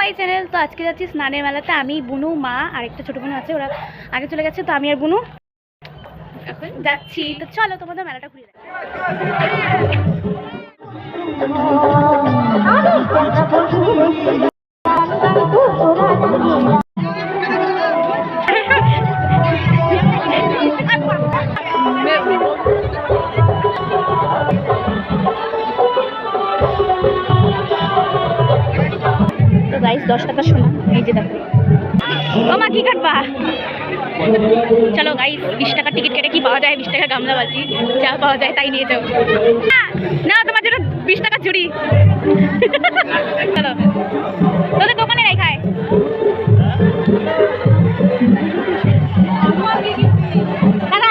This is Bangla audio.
My channel. তো আজকে যাচ্ছি স্নানের মেলাতে। আমি, বুনু, মা, আর একটা ছোটো বোন আছে, ওরা আগে চলে গেছে। তো আমি আর বুনু এখন যাচ্ছি। তো চলো, তোমাদের মেলাটা ঘুরে গাইস দশ টাকা শোনা এই যে দেখো। ও কি কাটবা? চলো গাইস বিশ টাকার টিকিট কেটে কি পাওয়া যায়? বিশ টাকা গামলা বাজি যা পাওয়া যায় তাই নিয়ে যাও। না তোমার জন্য বিশ টাকা চুরি চলো। তোদের দোকানে নাই খায় দাদা,